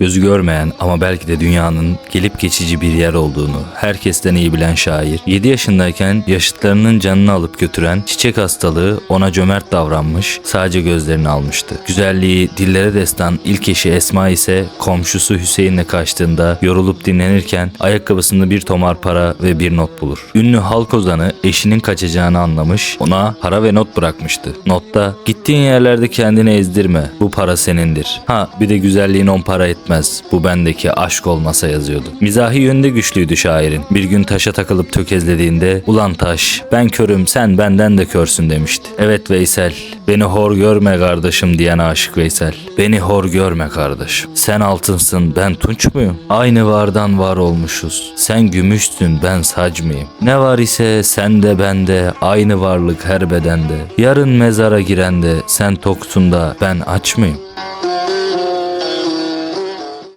Gözü görmeyen ama belki de dünyanın gelip geçici bir yer olduğunu herkesten iyi bilen şair, 7 yaşındayken yaşıtlarının canını alıp götüren çiçek hastalığı ona cömert davranmış, sadece gözlerini almıştı. Güzelliği dillere destan ilk eşi Esma ise komşusu Hüseyin'le kaçtığında yorulup dinlenirken ayakkabısında bir tomar para ve bir not bulur. Ünlü halk ozanı eşinin kaçacağını anlamış, ona para ve not bırakmıştı. Notta gittiğin yerlerde kendini ezdirme, bu para senindir. Ha bir de güzelliğin on para etmez, bu bendeki aşk olmasa yazıyordu. Mizahi yönde güçlüydü şairin. Bir gün taşa takılıp tökezlediğinde ulan taş ben körüm sen benden de körsün demişti. Evet Veysel beni hor görme kardeşim diyen aşık Veysel. Beni hor görme kardeşim. Sen altınsın ben tunç muyum? Aynı vardan var olmuşuz. Sen gümüşsün ben sac mıyım? Ne var ise sende bende aynı varlık her bedende. Yarın mezara girende sen toksun da ben aç mıyım?